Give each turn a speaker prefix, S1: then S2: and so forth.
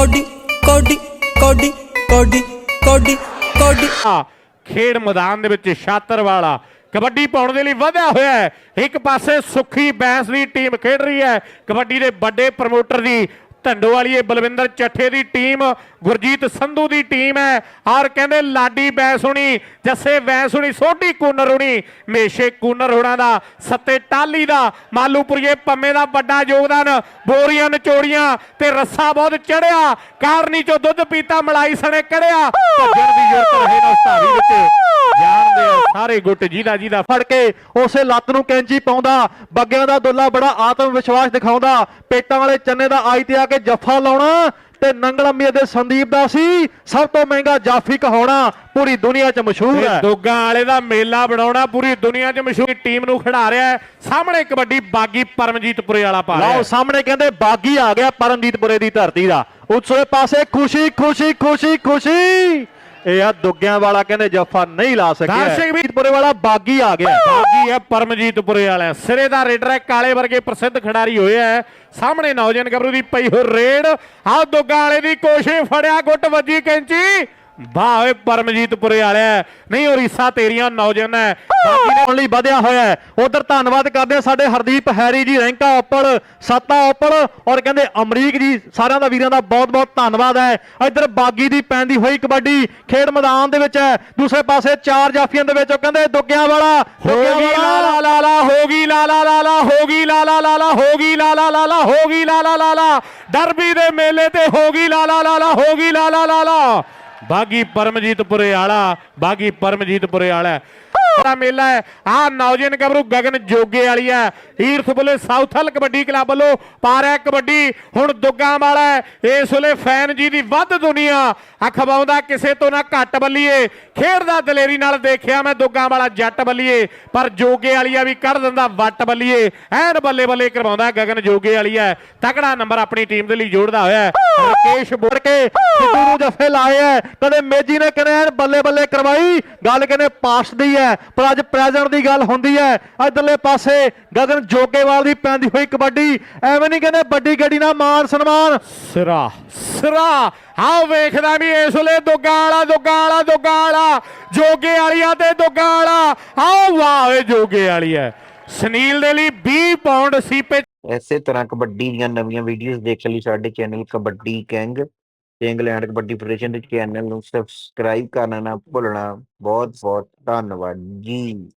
S1: Cody ਕੋਡੀ ਕੋਡੀ ਕੋਡੀ ਕੋਡੀ ਕੋਡੀ।
S2: ਖੇਡ ਮੈਦਾਨ ਦੇ ਵਿੱਚ ਛਾਤਰ ਵਾਲਾ ਕਬੱਡੀ ਪਾਉਣ ਦੇ ਲਈ ਵਧਿਆ ਹੋਇਆ ਹੈ। ਇੱਕ ਪਾਸੇ ਸੁਖੀ ਬੈਂਸ ਦੀ ਟੀਮ ਖੇਡ ਰਹੀ ਹੈ। ਕਬੱਡੀ ਦੇ ਵੱਡੇ ਪ੍ਰਮੋਟਰ ਦੀ ਢੰਡੋ ਵਾਲੀਏ ਬਲਵਿੰਦਰ ਚੱਠੇ ਦੀ ਟੀਮ, ਗੁਰਜੀਤ ਸੰਧੂ ਦੀ ਟੀਮ ਹੈ। ਔਰ ਕਹਿੰਦੇ ਲਾਡੀ ਬੈਂਸ ਜੱਸੇ ਬੈਂਸ ਸੋਢੀ ਕੂਨਰ ਹੁਣੀ ਮੇਸ਼ੇ ਕੂਨਰ ਹੁਣਾਂ ਦਾ, ਸੱਤੇ ਟਾਲੀ ਦਾ, ਮਾਲੂਪੁਰੀਏ ਪੰਮੇ ਦਾ ਵੱਡਾ ਯੋਗਦਾਨ, ਬੋਰੀਆਂ ਨਚੋੜੀਆਂ ਤੇ ਰੱਸਾ ਬਹੁਤ ਚੜਿਆ। ਕਾਰਨੀ ਚੋਂ ਦੁੱਧ ਪੀਤਾ, ਮਲਾਈ ਸਣੇ ਕੜਿਆ। ਭੱਜਣ ਦੀ ਜ਼ਰੂਰਤ ਰਹੇ ਨਾ ਉਸਤਾਰੀ ਵਿੱਚ। ਜਾਣਦੇ ਆ ਸਾਰੇ ਗੁੱਟ ਜਿਹਦਾ ਜਿਹਦਾ
S3: ਫੜ ਕੇ ਉਸੇ ਲੱਤ ਨੂੰ ਕੈਂਚੀ ਪਾਉਂਦਾ ਬੱਗਿਆਂ ਦਾ ਦੁੱਲਾ ਬੜਾ ਆਤਮ ਵਿਸ਼ਵਾਸ ਦਿਖਾਉਂਦਾ ਪੇਟਾਂ ਵਾਲੇ ਚੰਨੇ ਦਾ ਆਈ ਤੇ ਆ ਕੇ ਜੱਫਾ ਲਾਉਣਾ ਤੇ ਨੰਗਲਮੀ ਦੇ ਸੰਦੀਪ ਦਾ ਸੀ ਸਭ ਤੋਂ ਮਹਿੰਗਾ ਜਾਫੀ ਕਹਾਉਣਾ ਪੂਰੀ ਦੁਨੀਆ 'ਚ ਮਸ਼ਹੂਰ ਹੈ।
S2: ਦੋਗਾਂ ਵਾਲੇ ਦਾ ਮੇਲਾ ਬਣਾਉਣਾ ਪੂਰੀ ਦੁਨੀਆ 'ਚ ਮਸ਼ਹੂਰ ਟੀਮ ਨੂੰ ਖਿਡਾ ਰਿਹਾ ਹੈ। ਸਾਹਮਣੇ ਕਬੱਡੀ ਬਾਗੀ ਪਰਮਜੀਤਪੁਰੇ ਵਾਲਾ ਪਾ ਰਿਹਾ
S3: ਲਓ। ਸਾਹਮਣੇ ਕਹਿੰਦੇ ਬਾਗੀ ਆ ਗਿਆ ਪਰਮਜੀਤਪੁਰੇ ਦੀ ਧਰਤੀ ਦਾ। ਉਸਲੇ ਪਾਸੇ ਖੁਸ਼ੀ ਖੁਸ਼ੀ ਖੁਸ਼ੀ ਖੁਸ਼ੀ। ਇਹ ਆ ਦੁੱਗਿਆਂ ਵਾਲਾ ਕਹਿੰਦੇ ਜੱਫਾ ਨਹੀਂ ਲਾ ਸਕਿਆ।
S2: ਦਰਸ਼ਕ ਵੀ-
S3: ਵਾਲਾ ਬਾਗੀ ਆ ਗਿਆ।
S2: ਬਾਗੀ ਹੈ ਪਰਮਜੀਤਪੁਰੇ ਵਾਲਾ ਸਿਰੇ ਦਾ ਰੇਡਰ ਹੈ ਕਾਲੇ ਵਰਗੇ ਪ੍ਰਸਿੱਧ ਖਿਡਾਰੀ ਹੋਇਆ ਹੈ ਸਾਹਮਣੇ ਨੌਜਵਾਨ ਗੱਭਰੂ ਦੀ ਪਈ ਹੋ ਰੇਡ। ਆਹ ਦੋਗਾਂ ਵਾਲੇ ਦੀ ਕੋਸ਼ਿਸ਼ ਫੜਿਆ ਗੁੱਟ ਵੱਜੀ ਕੈਂਚੀ। ਵਾਹ ਓਏ ਪਰਮਜੀਤਪੁਰੇ ਵਾਲਿਆ। ਨਹੀਂ ਉਹ ਰੀਸਾ ਤੇਰੀਆਂ ਨੌਜਵਾਨ ਹੈ
S3: ਬਾਗੀ ਨੇ ਲਈ ਵਧਿਆ ਹੋਇਆ ਹੈ ਉਧਰ ਧੰਨਵਾਦ ਕਰਦੇ ਆ ਸਾਡੇ ਹਰਦੀਪ ਹੈਰੀ ਜੀ ਰੈਂਕਾ ਉੱਪਰ ਸੱਤਾ ਉੱਪਰ ਔਰ ਕਹਿੰਦੇ ਅਮਰੀਕ ਜੀ ਸਾਰਿਆਂ ਦਾ ਵੀਰਾਂ ਦਾ ਬਹੁਤ ਬਹੁਤ ਧੰਨਵਾਦ ਹੈ ਇੱਧਰ ਬਾਗੀ ਦੀ ਪੈਂਦੀ ਹੋਈ ਕਬੱਡੀ ਖੇਡ ਮੈਦਾਨ ਦੇ ਵਿੱਚ ਹੈ ਦੂਸਰੇ ਪਾਸੇ ਚਾਰ ਜਾਫੀਆਂ ਦੇ ਵਿੱਚ ਉਹ ਕਹਿੰਦੇ ਦੁੱਗਿਆਂ ਵਾਲਾ ਦੁੱਗਿਆਂ ਵਾਲਾ।
S2: ਲਾ ਲਾ ਲਾ ਹੋ ਗਈ ਲਾ ਲਾ ਲਾ ਲਾ ਹੋ ਗਈ ਲਾ ਲਾ ਲਾ ਲਾ ਹੋ ਗਈ ਲਾ ਲਾ ਲਾ ਲਾ ਹੋ ਗਈ ਲਾ ਲਾ ਲਾ ਲਾ ਡਰਬੀ ਦੇ ਮੇਲੇ ਤੇ ਹੋ ਗਈ ਲਾ ਲਾ ਲਾ ਲਾ ਹੋ ਗਈ ਲਾ ਲਾ ਲਾ ਲਾ ਬਾਗੀ ਪਰਮਜੀਤ ਪੁਰੇ ਵਾਲਾ ਬਾਗੀ ਪਰਮਜੀਤ ਪੁਰੇ ਵਾਲਾ ਬੜਾ ਮੇਲਾ ਹੈ। ਆ ਨੌਜਵਾਨ ਗੱਭਰੂ ਗਗਨ ਜੋਗੇ ਵਾਲੀ ਹੈ। Erith Bulleh Southall kabaddi club ਵੱਲੋਂ ਪਾ ਰਿਹਾ ਕਬੱਡੀ। ਹੁਣ ਦੁੱਗਾ ਵਾਲਾ ਇਸ ਵੇਲੇ ਫੈਨ ਜੀ ਦੀ ਵੱਧ ਦੁਨੀਆ। ਅਖਵਾਉਂਦਾ ਕਿਸੇ ਤੋਂ ਨਾ ਘੱਟ ਬੱਲੀਏ। ਖੇਡਦਾ ਦਲੇਰੀ ਨਾਲ ਦੇਖਿਆ ਮੈਂ ਦੁੱਗਾ ਵਾਲਾ ਜੱਟ ਬੱਲੀਏ। ਪਰ ਜੋਗੇ ਵਾਲੀਆ ਵੀ ਕੱਢ ਦਿੰਦਾ ਵੱਟ ਬੱਲੀਏ। ਐਨ ਬੱਲੇ ਬੱਲੇ ਕਰਵਾਉਂਦਾ ਗਗਨ ਜੋਗੇ ਵਾਲੀ ਹੈ। ਤਕੜਾ ਨੰਬਰ ਆਪਣੀ ਟੀਮ ਦੇ ਲਈ ਜੋੜਦਾ ਹੋਇਆ ਰਕੇਸ਼
S3: ਮੁੜ ਕੇ ਸਿੱਧੂ ਨੂੰ ਜੱਫੇ ਲਾਏ ਐ ਕਦੇ ਮੇਜੀ ਨੇ ਕਹਿੰਦੇ ਐਨ ਬੱਲੇ ਬੱਲੇ ਕਰਵਾਈ? ਗੱਲ ਕਹਿੰਦੇ ਪਾਸ ਦੀ ਐ ਪਰ ਅੱਜ ਪ੍ਰੈਜ਼ੈਂਟ ਦੀ ਗੱਲ ਹੁੰਦੀ ਐ ਇਧਰਲੇ ਪਾਸੇ ਗਗਨ ਜੋਗੇਵਾਲ ਦੀ ਪੈਂਦੀ ਹੋਈ ਕਬੱਡੀ। ਐਵੇਂ ਨਹੀਂ ਕਹਿੰਦੇ ਵੱਡੀ ਗੱਡੀ ਨਾਲ ਮਾਨ ਸਨਮਾਨ।
S2: ਸਿਰਾ। ਸਿਰਾ। ਆਹ ਵੇਖਦਾ ਵੀ ਇਸ ਵੇਲੇ ਦੁੱਗਾ ਵਾਲਾ ਦੁੱਗਾ ਵਾਲਾ ਦੁੱਗਾ ਵਾਲਾ। ਜੋਗੇ ਵਾਲੀਆ ਤੇ ਦੁੱਗਾ ਵਾਲਾ। ਆਹ ਵਾਹ ਓਏ ਜੋਗੇ ਵਾਲੀ ਹੈ। ਸੁਨੀਲ ਦੇ ਲਈ 20 ਪਾਉਂਡ ਸੀਪੇ
S4: ਇਸੇ ਤਰ੍ਹਾਂ ਕਬੱਡੀ ਦੀਆਂ ਨਵੀਆਂ ਵੀਡੀਓਜ਼ ਦੇਖਣ ਲਈ ਸਾਡੇ ਚੈਨਲ ਕਬੱਡੀ ਕਿੰਗ ਤੇ ਇੰਗਲੈਂਡ ਕਬੱਡੀ ਫੈਡਰੇਸ਼ਨ ਦੇ ਚੈਨਲ ਨੂੰ ਸਬਸਕ੍ਰਾਈਬ ਕਰਨਾ ਨਾ ਭੁੱਲਣਾ ਬਹੁਤ ਬਹੁਤ ਧੰਨਵਾਦ ਜੀ।